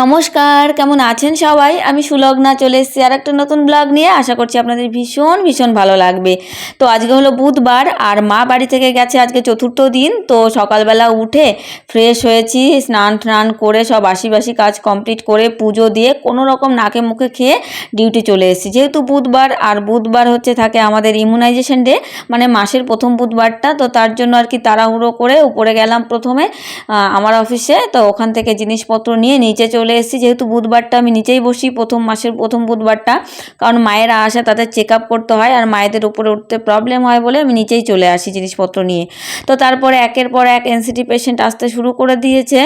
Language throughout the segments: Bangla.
নমস্কার, কেমন আছেন সবাই? আমি সুলগ্না, চলে এসেছি আর একটা নতুন ব্লগ নিয়ে। আশা করছি আপনাদের ভীষণ ভীষণ ভালো লাগবে। তো আজকে হলো বুধবার, আর মা বাড়ি থেকে গেছে আজকে চতুর্থ দিন। তো সকালবেলা উঠে ফ্রেশ হয়েছি, স্নান টান করে সব বাসি বাসি কাজ কমপ্লিট করে পুজো দিয়ে কোনো রকম নাকে মুখে খেয়ে ডিউটি চলে এসেছি। যেহেতু বুধবার, আর বুধবার হচ্ছে থাকে আমাদের ইমিউনাইজেশন ডে মানে মাসের প্রথম বুধবারটা, তো তার জন্য আর কি তাড়াহুড়ো করে উপরে গেলাম প্রথমে আমার অফিসে তো ওখান থেকে জিনিসপত্র নিয়ে নিচে চলে এসেছি। যেহেতু বুধবারটা আমি নিচেই বসি, প্রথম মাসের প্রথম বুধবারটা। কারণ মায়েরা আসে, তাদের চেক আপ করতে হয় আর মায়েদের উপরে উঠতে প্রবলেম হয় বলে আমি নিচেই চলে আসি জিনিসপত্র নিয়ে। তো তারপরে একের পর এক এনসিটি পেশেন্ট আসতে শুরু করে দিয়েছে।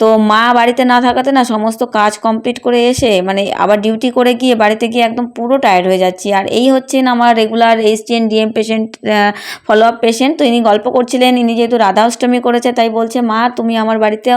তো মা বাড়িতে না থাকাতে না সমস্ত কাজ কমপ্লিট করে এসে মানে আবার ডিউটি করে গিয়ে বাড়িতে গিয়ে একদম পুরো টায়ার্ড হয়ে যাচ্ছি। আর এই হচ্ছেন আমার regular HTN DM patient follow up patient তো ইনি গল্প করছিলেন, ইনি যেহেতু রাধা অষ্টমী করেছে, তাই বলছে, মা, তুমি আমার বাড়িতে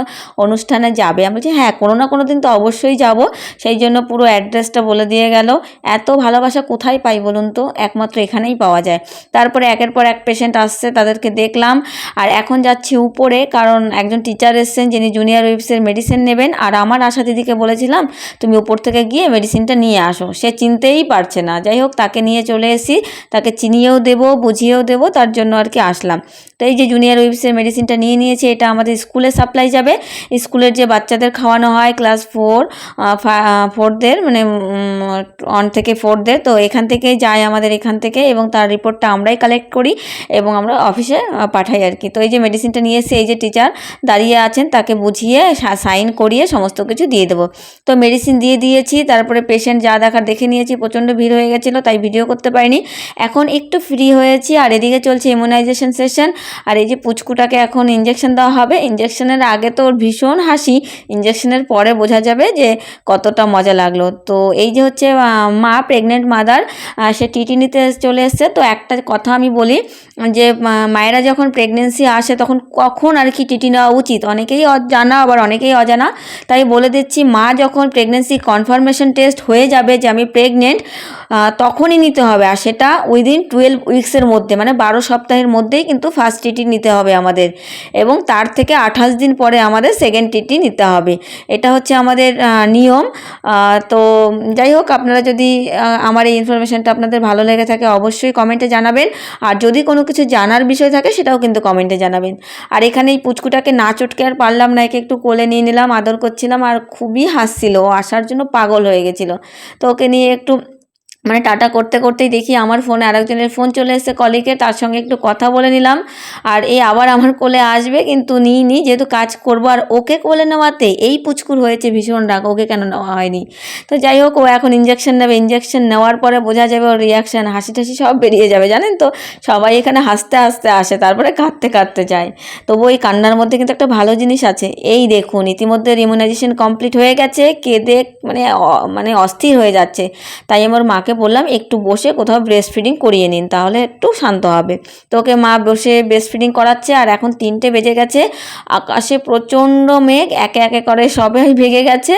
অনুষ্ঠানে যাবে। আমি বলছি হ্যাঁ কোনো না কোনো দিন তো অবশ্যই যাব। সেই জন্য পুরো অ্যাড্রেসটা বলে দিয়ে গেল। এত ভালোবাসা কোথায় পাই বলুন তো? একমাত্র এখানেই পাওয়া যায়। তারপরে একের পর এক পেশেন্ট আসছে, তাদেরকে দেখলাম। আর এখন যাচ্ছি উপরে, কারণ একজন টিচার এসছেন যিনি জুনিয়র ওয়েবসের মেডিসিন নেবেন। আর আমার আশা দিদিকে বলেছিলাম, তুমি উপর থেকে গিয়ে মেডিসিনটা নিয়ে আসো। সে চিনতেই পারছে না। যাই হোক, তাকে নিয়ে চলে এসি তাকে চিনিয়েও দেবো, বুঝিয়েও দেবো, তার জন্য আর কি আসলাম। তো এই যে জুনিয়র ওয়েবসের মেডিসিনটা নিয়ে নিয়েছি, এটা আমাদের স্কুলে সাপ্লাই যাবে। স্কুলের যে বাচ্চাদের খাওয়ানো হয় ক্লাস ফোর ফোরদের মানে ওয়ান থেকে ফোরদের তো এখান থেকে যায় আমাদের এখান থেকে এবং তার রিপোর্টটা আমরাই কালেক্ট করি এবং আমরা অফিসে পাঠাই আর কি। তো এই যে মেডিসিনটা নিয়ে এসে এই যে টিচার দাঁড়িয়ে আছেন, তাকে বুঝিয়ে সাইন করিয়ে সমস্ত কিছু দিয়ে দেবো। তো মেডিসিন দিয়ে দিয়েছি, তারপরে পেশেন্ট যা দেখার দেখে নিয়েছি, প্রচণ্ড ভিড় হয়ে গেছিল, তাই ভিডিও করতে পারিনি। এখন একটু ফ্রি হয়েছি, আর এদিকে চলছে ইমিউনাইজেশন সেশন আর এই যে পুচকুটাকে এখন ইঞ্জেকশন দেওয়া হবে ইঞ্জেকশনের আগে তো ওর ভীষণ হাসি ইঞ্জেকশনের পরে বোঝা যাবে যে কতটা মজা লাগল। তো এই যে হচ্ছে মা প্রেগনেন্ট মাদার সে টিটি নিতে চলে এসছে। তো একটা কথা আমি বলি যে মায়েরা যখন প্রেগনেন্সি আসে তখন কখন আর কি টিটি নেওয়া উচিত? অনেকেই জানা আবার অনেকেই অজানা। তাই বলে দিচ্ছি, মা যখন প্রেগনেন্সি কনফার্মেশন টেস্ট হয়ে যাবে যে আমি প্রেগনেন্ট তখনই নিতে হবে। আর সেটা উইদিন টুয়েলভ উইক্সের মধ্যে মানে বারো সপ্তাহের মধ্যেই কিন্তু ফার্স্ট টিটি নিতে হবে আমাদের। এবং তার থেকে আঠাশ দিন পরে আমাদের সেকেন্ড টিটি নিতে হবে। এটা হচ্ছে আমাদের নিয়ম। তো যাই হোক, আপনারা যদি আমার এই ইনফরমেশানটা আপনাদের ভালো লেগে থাকে, অবশ্যই কমেন্টে জানাবেন। আর যদি কোনো কিছু জানার বিষয় থাকে, সেটাও কিন্তু কমেন্টে জানাবেন। আর এখানে এই পুচকুটাকে না চটকে আর পারলাম না, একে একটু কোলে নিয়ে নিলাম, আদর করছিলাম, আর খুবই হাসছিল আসার জন্য পাগল হয়ে গেছিল। তো ওকে নিয়ে একটু মানে টাটা করতে করতেই দেখি আমার ফোনে আরেকজনের ফোন চলে এসেছে কলিকে তার সঙ্গে একটু কথা বলে নিলাম। আর এ আবার আমার কোলে আসবে, কিন্তু নিই নি, যেহেতু কাজ করব আর ওকে কোলে নেওয়াতে এই পুচকুর হয়েছে ভীষণ রাগ, ওকে কেন নেওয়া হয়নি? তো যাই হোক, ও এখন ইঞ্জেকশন নেবে। ইঞ্জেকশন নেওয়ার পরে বোঝা যাবে ওর রিয়াকশান হাসি টাসি সব বেরিয়ে যাবে, জানেন তো? সবাই এখানে হাসতে হাসতে আসে, তারপরে কাঁদতে কাঁদতে যায়। তবু ওই কান্নার মধ্যে কিন্তু একটা ভালো জিনিস আছে। এই দেখুন, ইতিমধ্যে ইমিউনাইজেশন কমপ্লিট হয়ে গেছে, কেঁদে মানে মানে অস্থির হয়ে যাচ্ছে। তাই আমার মাকে বললাম, একটু বসে কোথাও ব্রেস্ট ফিডিং করিয়ে নিন, তাহলে একটু শান্ত হবে। তো ওকে মা বসে ব্রেস্ট ফিডিং করাচ্ছে, আর এখন তিনটে বেজে গেছে, আকাশে প্রচণ্ড মেঘ, একে একে করে সবাই ভেঙে গেছে।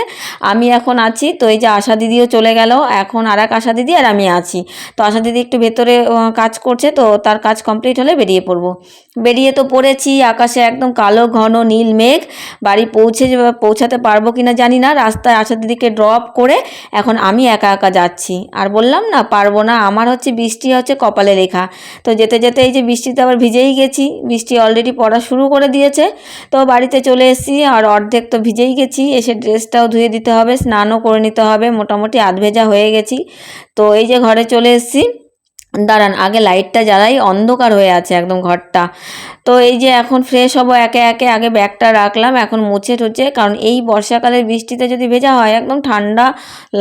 আমি এখন আছি, তো এই যে আশা দিদিও চলে গেল, এখন আর এক আশা দিদি আর আমি আছি। তো আশা দিদি একটু ভেতরে কাজ করছে, তো তার কাজ কমপ্লিট হলে বেরিয়ে পড়ব। বেরিয়ে তো পড়েছি, আকাশে একদম কালো, ঘন, নীল মেঘ। বাড়ি পৌঁছে পৌঁছাতে পারব কিনা জানি না, রাস্তায় আশা দিদিকে ড্রপ করে এখন আমি একা একা যাচ্ছি। আর বললাম না, পারব না। আমার হচ্ছে বৃষ্টি হচ্ছে কপালে লেখা। তো যেতে যেতে এই যে বৃষ্টিতে আবার ভিজেই গেছি। বৃষ্টি অলরেডি পড়া শুরু করে দিয়েছে। তো বাড়িতে চলে এসেছি আর অর্ধেক তো ভিজেই গেছি। এসে ড্রেসটাও ধুয়ে দিতে হবে, স্নানও করে নিতে হবে। মোটামুটি আধ ভেজা হয়ে গেছি। তো এই যে ঘরে চলে এসেছি। দাঁড়ান, আগে লাইটটা জ্বালাই, অন্ধকার হয়ে আছে একদম ঘরটা। তো এই যে এখন ফ্রেশ হব, একে একে আগে ব্যাগটা রাখলাম, এখন মুছে টুছে, কারণ এই বর্ষাকালের বৃষ্টিতে যদি ভেজা হয়, একদম ঠান্ডা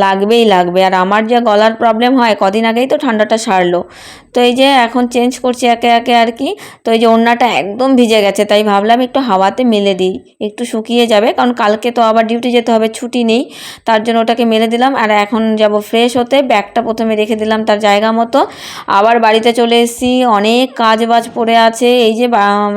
লাগবেই লাগবে। আর আমার যে গলার প্রবলেম হয়, কদিন আগেই তো ঠান্ডাটা সারলো। তো এই যে এখন চেঞ্জ করছি একে একে আর কি। তো এই যে ওড়নাটা একদম ভিজে গেছে, তাই ভাবলাম একটু হাওয়াতে মেলে দিই। একটু শুকিয়ে যাবে, কারণ কালকে তো আবার ডিউটি যেতে হবে, ছুটি নেই। তার জন্য ওটাকে মেলে দিলাম, আর এখন যাব ফ্রেশ হতে, ব্যাগটা প্রথমে রেখে দিলাম তার জায়গা মতো। আবার বাড়িতে চলে এসেছি। অনেক কাজ বাজ পড়ে আছে। এই যে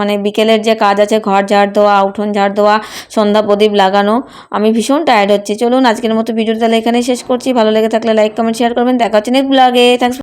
মানে বিকেলের যে কাজ আছে, ঘর ঝাড় দেওয়া, উঠোন ঝাড় দেওয়া, সন্ধ্যা প্রদীপ লাগানো, আমি ভীষণ টায়ার্ড হচ্ছি। চলুন আজকের মতো ভিডিওটা তাহলে এখানেই শেষ করছি। ভালো লেগে থাকলে লাইক কমেন্ট শেয়ার করবেন। দেখা হচ্ছে নেক্সট ব্লগে থ্যাংকস